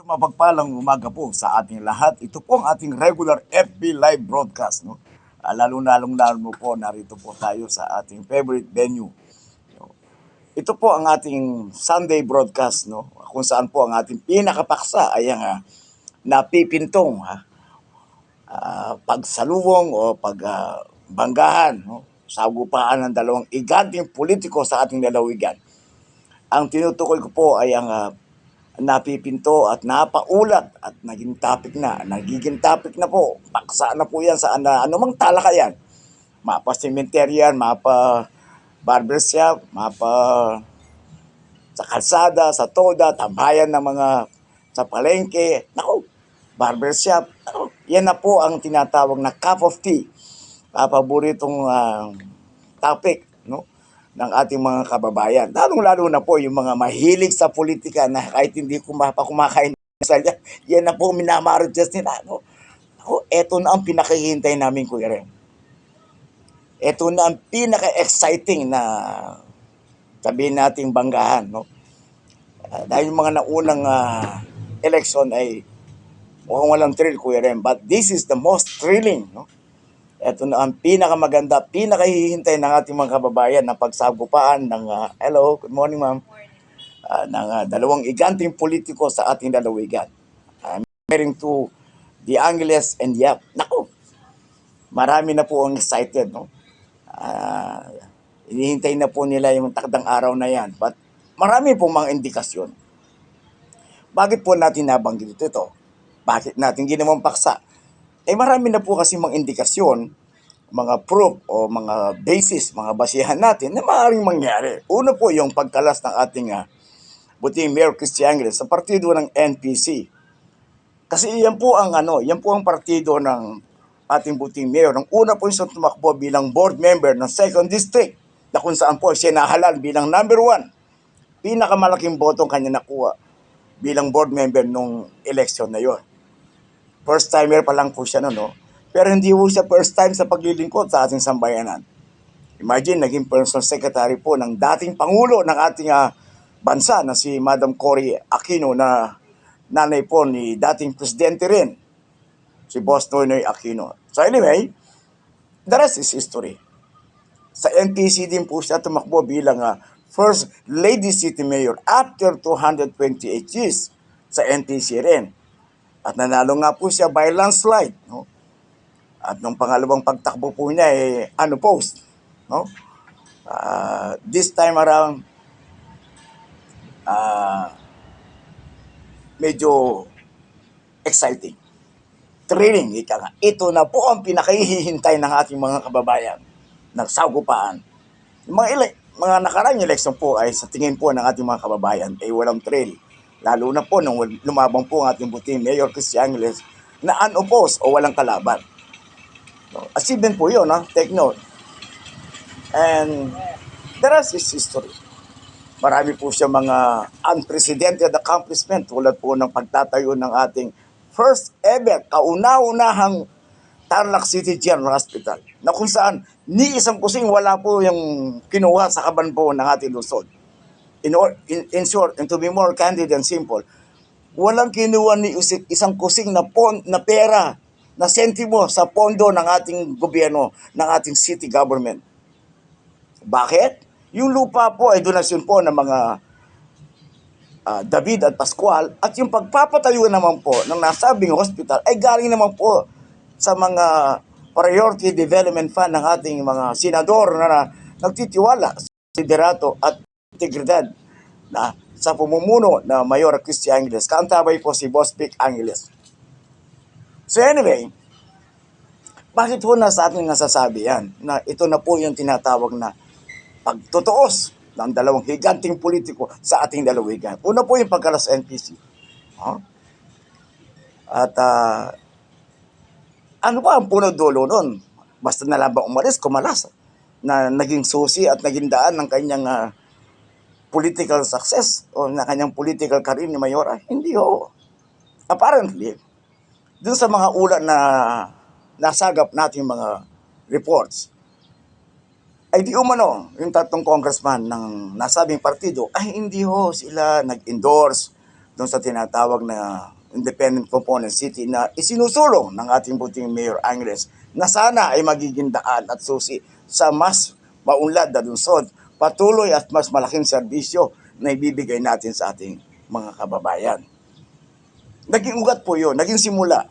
Sa mapagpalang umaga po sa ating lahat, ito po ang ating regular FB live broadcast. No? Ah, Lalo-lalong lalo po, narito po tayo sa ating favorite venue. No? Ito po ang ating Sunday broadcast, no? kung saan po ang ating pinakapaksa ay ang ah, napipintong ha? Ah, pagsalubong o pagbanggahan no? sa agupaan ng dalawang iganting politiko sa ating lalawigan. Ang tinutukoy ko po ay ang ah, napipinto at napaulat at naging topic na, nagiging topic na po. Paksa na po yan sa ana, anumang talakayan. Mapa cemetery yan, mapa barbershop, mapa sa kalsada, sa toda, tambayan ng mga sa palengke. Naku, barbershop. Naku, yan na po ang tinatawag na cup of tea. Uh, paboritong ah, topic ng ating mga kababayan. Lalong-lalo na po yung mga mahilig sa politika na kahit hindi kumapa kumakain ng salya, yan na po minamarites nila. No? Ako, eto na ang pinakahihintay namin, Kuya Rem. Ito na ang pinaka-exciting na sabihin nating banggahan. No? Ah, dahil yung mga naunang ah, election ay mukhang walang thrill, Kuya Rem. But this is the most thrilling. No? Ito na ang pinakamaganda, pinakahihintay ng ating mga kababayan na pagsagupaan ng, ah, hello, good morning ma'am, Ah, ng ah, dalawang iganting politiko sa ating lalawigan. I'm referring to the Angeles and Yap. Naku, marami na po ang excited, no? Ah, inihintay na po nila yung takdang araw na yan. But marami pong mga indikasyon. Bakit po natin nabanggit ito? Bakit natin ginawang paksa? Eh marami na po kasi mga indikasyon, mga proof o mga basis, mga basihan natin na maaaring mangyari. Una po yung pagkalas ng ating uh, buting Mayor Christian Angeles sa partido ng NPC. Kasi yan po ang ano, yan po ang partido ng ating buting mayor. Nung una po yung tumakbo bilang board member ng 2nd District na kung saan po siya nahalal bilang number one. Pinakamalaking botong kanya nakuha bilang board member nung election na yon. First timer pa lang po siya no, no? Pero hindi po siya first time sa paglilingkod sa ating sambayanan. Imagine, naging personal secretary po ng dating Pangulo ng ating ah, bansa na si Madam Cory Aquino na nanay po ni dating presidente rin, si Boss Noynoy Aquino. So anyway, the rest is history. Sa NPC din po siya tumakbo bilang ah, first lady city mayor after 228 years sa NPC rin. At nanalo nga po siya by landslide. No? At nung pangalawang pagtakbo po niya, eh, ano post. No? Ah, this time around, ah, medyo exciting. Thrilling, ika nga. Ito na po ang pinakahihintay ng ating mga kababayan ng sagupaan. Mga, ele- mga nakarang election po ay sa tingin po ng ating mga kababayan ay walang thrill. Lalo na po nung lumabang po ang ating buting Mayor Christian Angeles na unopposed o walang kalaban. No? Achievement po yun, ha? take note. And the rest is history. Marami po siya mga unprecedented accomplishment tulad po ng pagtatayo ng ating first ever kauna-unahang Tarlac City General Hospital na kung saan ni isang kusing wala po yung kinuha sa kaban po ng ating Luzon. In, or, in, in short, and to be more candid and simple, walang kinuha ni isang- isang kusing na, pon, na pera, na sentimo sa pondo ng ating gobyerno, ng ating city government. Bakit? Yung lupa po ay donasyon po ng mga ah, David at Pascual at yung pagpapatayo naman po ng nasabing hospital ay galing naman po sa mga priority development fund ng ating mga senador na, na nagtitiwala sa liderato at integridad na sa pumumuno na Mayor Christian Angeles. Kaantabay po si Boss Vic Angeles. So anyway, bakit po na sa ating nasasabi yan na ito na po yung tinatawag na pagtutuos ng dalawang higanting politiko sa ating dalawigan. Una po yung pagkalas NPC. Huh? At ah, ano ba ang puno dulo nun? Basta na lang ba umalis, kumalas. Na naging susi at naging daan ng kanyang ah, political success o na kanyang political career ni Mayora? Hindi ho. Apparently, dun sa mga ulat na nasagap nating mga reports, ay di umano yung tatlong congressman ng nasabing partido ay hindi ho sila nag-endorse doon sa tinatawag na independent component city na isinusulong ng ating buting Mayor Angres na sana ay magiging daan at susi sa mas maunlad na lungsod, patuloy at mas malaking serbisyo na ibibigay natin sa ating mga kababayan. Naging ugat po yun, naging simula.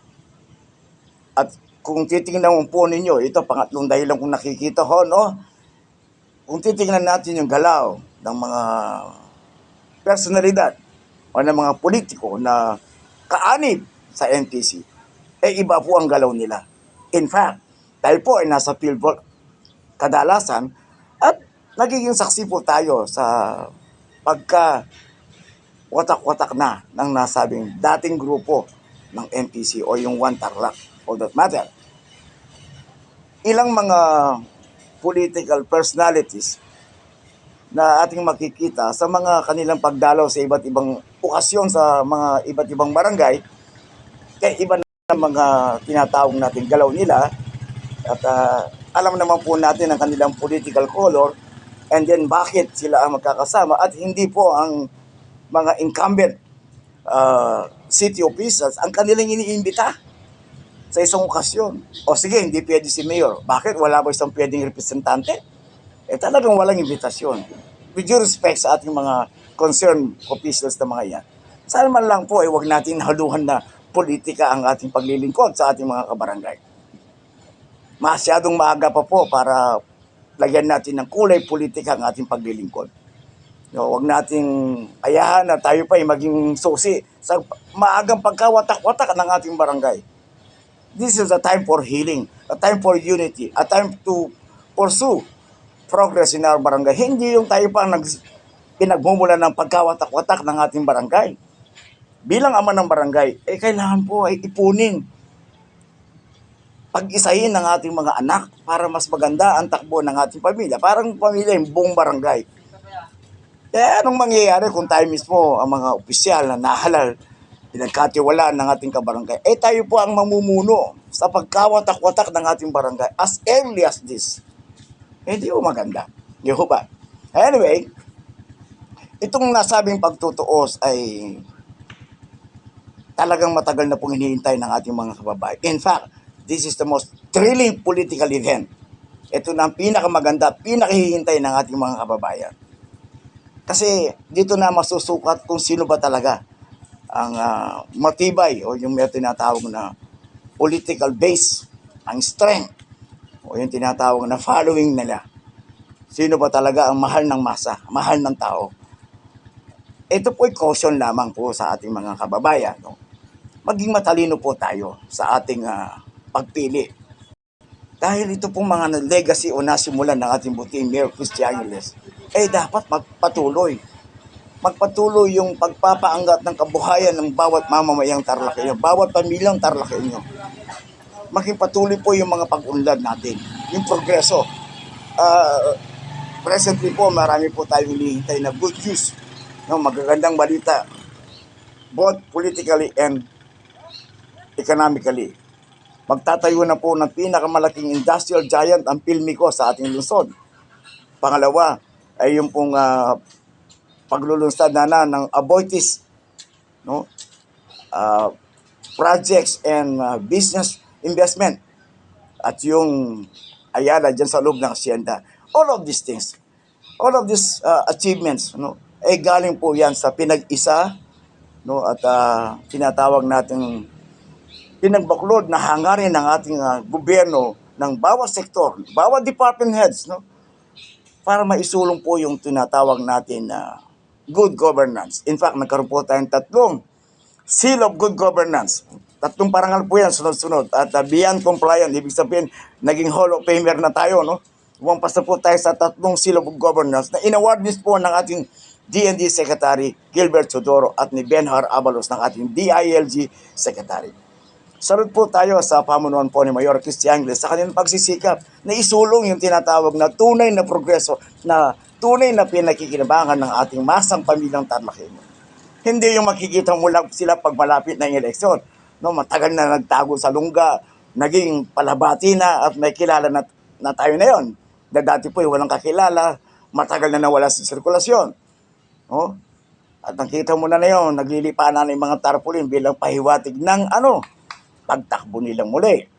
At kung titingnan mo po ninyo, ito pangatlong dahilan kung nakikita ko, no? Kung titingnan natin yung galaw ng mga personalidad o ng mga politiko na kaanib sa NPC, eh iba po ang galaw nila. In fact, tayo po ay nasa field kadalasan nagiging po tayo sa pagka watak-watak na ng nasabing dating grupo ng NPC o yung One Tarlac for that matter. Ilang mga political personalities na ating makikita sa mga kanilang pagdalaw sa iba't ibang okasyon sa mga iba't ibang barangay, kaya iba na mga tinatawag natin galaw nila at ah, alam naman po natin ang kanilang political color and then bakit sila ang magkakasama at hindi po ang mga incumbent ah, city officials ang kanilang iniimbita sa isang okasyon. O sige, hindi pwede si Mayor. Bakit? Wala ba isang pwedeng representante? Eh talagang walang imbitasyon. With due respect sa ating mga concerned officials na mga yan, sana man lang po ay wag natin haluhan na politika ang ating paglilingkod sa ating mga kabarangay. Masyadong maaga pa po para lagyan natin ng kulay politika ang ating paglilingkod. No, wag nating ayahan na tayo pa ay maging susi sa maagang pagkawatak-watak ng ating barangay. This is a time for healing, a time for unity, a time to pursue progress in our barangay. Hindi yung tayo pa nag, pinagmumula ng pagkawatak-watak ng ating barangay. Bilang ama ng barangay, eh kailangan po ay ipunin pag-isahin ng ating mga anak para mas maganda ang takbo ng ating pamilya. Parang pamilya yung buong barangay. Kaya anong mangyayari kung tayo mismo ang mga opisyal na nahalal, pinagkatiwalaan ng ating kabarangay, eh tayo po ang mamumuno sa pagkawatak-watak ng ating barangay as early as this. Eh di po maganda. Di po ba? Anyway, itong nasabing pagtutuos ay talagang matagal na pong hinihintay ng ating mga kababayan. In fact, this is the most thrilling political event. Ito na ang pinakamaganda, pinakahihintay ng ating mga kababayan. Kasi dito na masusukat kung sino ba talaga ang ah, matibay o yung may tinatawag na political base, ang strength, o yung tinatawag na following nila. Sino ba talaga ang mahal ng masa, mahal ng tao. Ito po'y caution lamang po sa ating mga kababayan. No? Maging matalino po tayo sa ating ah, pagpili. Dahil ito pong mga legacy o nasimulan ng ating buting Mayor Cristianules, eh dapat magpatuloy. Magpatuloy yung pagpapaangat ng kabuhayan ng bawat mamamayang tarlakenyo, bawat pamilyang tarlakenyo. Maging patuloy po yung mga pag-unlad natin, yung progreso. Ah, presently po, marami po tayong hinihintay na good news, no, magagandang balita, both politically and economically. Magtatayo na po ng pinakamalaking industrial giant ang Pilmico sa ating lungsod. Pangalawa ay yung pong ah, paglulunsad na na ng Aboitis no? Ah, projects and ah, business investment at yung Ayala dyan sa loob ng asyenda. All of these things, all of these ah, achievements, no, ay galing po yan sa pinag-isa no, at ah, tinatawag natin pinagbaklod na hangarin ng ating ah, gobyerno ng bawat sektor, bawat department heads, no? Para maisulong po yung tinatawag natin na good governance. In fact, nagkaroon po tayong tatlong seal of good governance. Tatlong parangal po yan, sunod-sunod. At uh, beyond compliant, ibig sabihin, naging Hall of Famer na tayo, no? Umampas na po tayo sa tatlong seal of governance na inaward din po ng ating DND Secretary Gilbert Sodoro at ni Benhar Abalos ng ating DILG Secretary. Salud po tayo sa pamunuan po ni Mayor Cristian Angles sa kanilang pagsisikap na isulong yung tinatawag na tunay na progreso na tunay na pinakikinabangan ng ating masang pamilyang Tarlakenyo. Hindi yung makikita mo lang sila pag malapit na yung eleksyon. No, matagal na nagtago sa lungga, naging palabati na at may kilala na, na tayo na yon. Na dati po walang kakilala, matagal na nawala sa sirkulasyon. No? At nakita mo na na yun, naglilipa na ng mga tarpaulin bilang pahiwatig ng ano, pagtakbo nilang muli.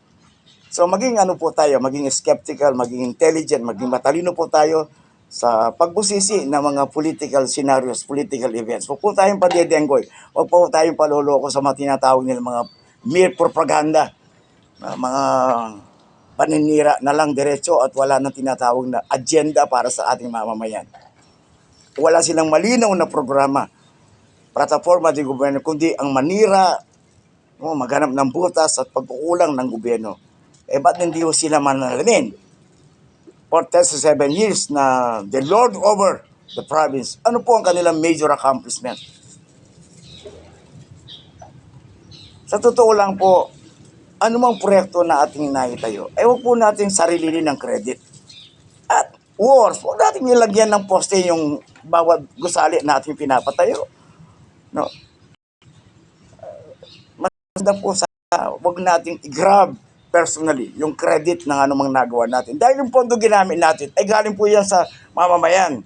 So maging ano po tayo, maging skeptical, maging intelligent, maging matalino po tayo sa pagbusisi ng mga political scenarios, political events. Huwag po tayong padedenggoy. Huwag po tayong paloloko sa mga tinatawag nila mga mere propaganda. na mga paninira na lang diretso at wala nang tinatawag na agenda para sa ating mamamayan. Wala silang malinaw na programa, plataforma ng gobyerno, kundi ang manira, oh, maghanap ng butas at pagkukulang ng gobyerno. Eh, ba't hindi ho sila manalamin? For 37 years na the Lord over the province, ano po ang kanilang major accomplishment? Sa totoo lang po, anumang proyekto na ating naitayo, eh huwag po natin sarilinin ng credit. At worse, huwag natin nilagyan ng poste yung bawat gusali na ating pinapatayo. No? Maganda po sa huwag nating i-grab personally yung credit ng anumang nagawa natin. Dahil yung pondo ginamit natin, ay galing po yan sa mamamayan.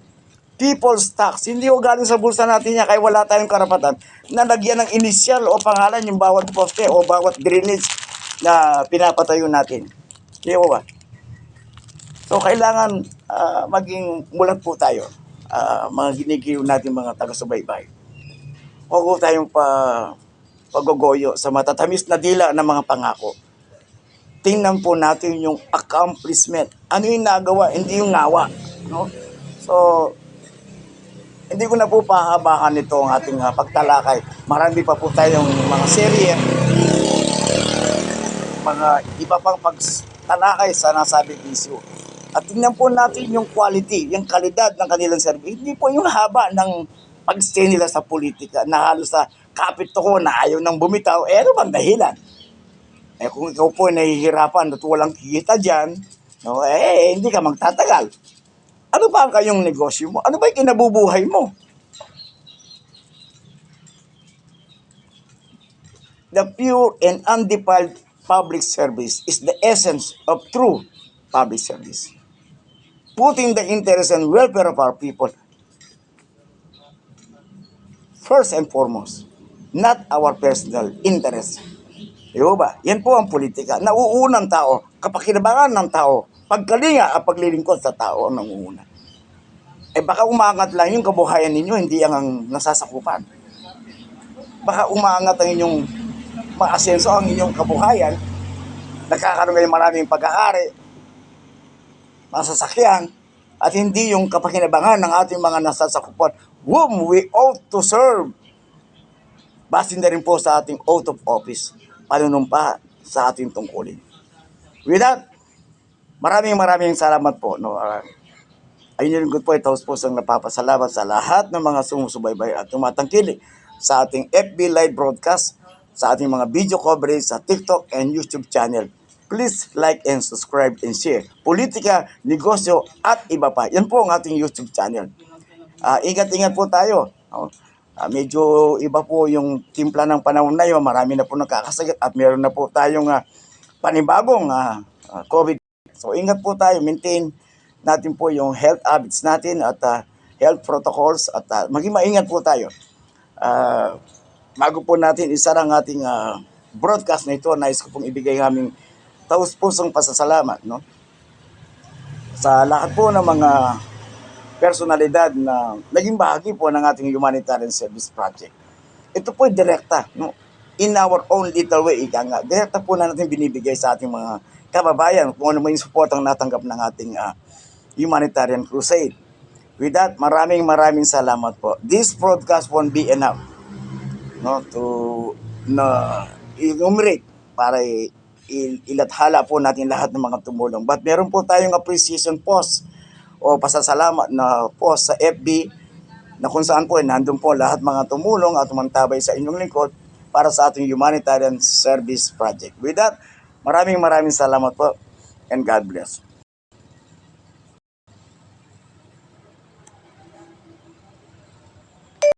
People's tax, hindi o galing sa bulsa natin yan, kaya wala tayong karapatan na lagyan ng initial o pangalan yung bawat poste o bawat drainage na pinapatayo natin. Di ba? So, kailangan ah, maging mulat po tayo, ah, mga ginigiliw natin mga taga-subaybay. Huwag tayong pa, paggogoyo sa matatamis na dila ng mga pangako. Tingnan po natin yung accomplishment. Ano yung nagawa, hindi yung ngawa. No? So, hindi ko na po pahabakan nito ang ating ah, pagtalakay. Marami pa po tayong mga serye, mga iba pang pagtalakay sa nasabing issue. At tingnan po natin yung quality, yung kalidad ng kanilang service. Hindi po yung haba ng pagstay nila sa politika na halos sa kapit ko na ayaw nang bumitaw. Eh, ano bang dahilan? Eh, kung ikaw po ay nahihirapan at walang kita dyan, no, eh, hindi ka magtatagal. Ano ba ang kayong negosyo mo? Ano ba yung kinabubuhay mo? The pure and undefiled public service is the essence of true public service. Putting the interest and welfare of our people first and foremost, not our personal interest. Di ba? Yan po ang politika. Nauunang tao, kapakinabangan ng tao, pagkalinga at paglilingkod sa tao ang nanguuna. Eh baka umangat lang yung kabuhayan ninyo, hindi ang, nasasakupan. Baka umangat ang inyong maasenso ang inyong kabuhayan, nagkakaroon kayo maraming pag-aari, mga sasakyan, at hindi yung kapakinabangan ng ating mga nasasakupan whom we ought to serve. Basin na rin po sa ating oath of office, panunumpa sa ating tungkulin. With that, maraming maraming salamat po. No? Uh, ayun yung good po, itaos po sang napapasalamat sa lahat ng mga sumusubaybay at tumatangkilik sa ating FB live broadcast, sa ating mga video coverage sa TikTok and YouTube channel. Please like and subscribe and share. Politika, negosyo at iba pa. Yan po ang ating YouTube channel. Ah, ingat-ingat po tayo. Oh, ah, medyo iba po yung timpla ng panahon na yun. Marami na po nakakasakit at meron na po tayong ah, panibagong ah, COVID. So ingat po tayo. Maintain natin po yung health habits natin at ah, health protocols at ah, maging maingat po tayo. Ah, bago po natin isara ang ating ah, broadcast na ito, nais ko pong ibigay aming taus-pusong pasasalamat no? sa lahat po ng mga personalidad na naging bahagi po ng ating humanitarian service project. Ito po ay direkta, no? in our own little way, ika nga, direkta po na natin binibigay sa ating mga kababayan kung ano man yung support ang natanggap ng ating ah, humanitarian crusade. With that, maraming maraming salamat po. This broadcast won't be enough no, to na enumerate para ilathala po natin lahat ng mga tumulong. But meron po tayong appreciation post o pasasalamat na post sa FB na kung saan po ay nandun po lahat mga tumulong at tumantabay sa inyong lingkod para sa ating humanitarian service project. With that, maraming maraming salamat po and God bless.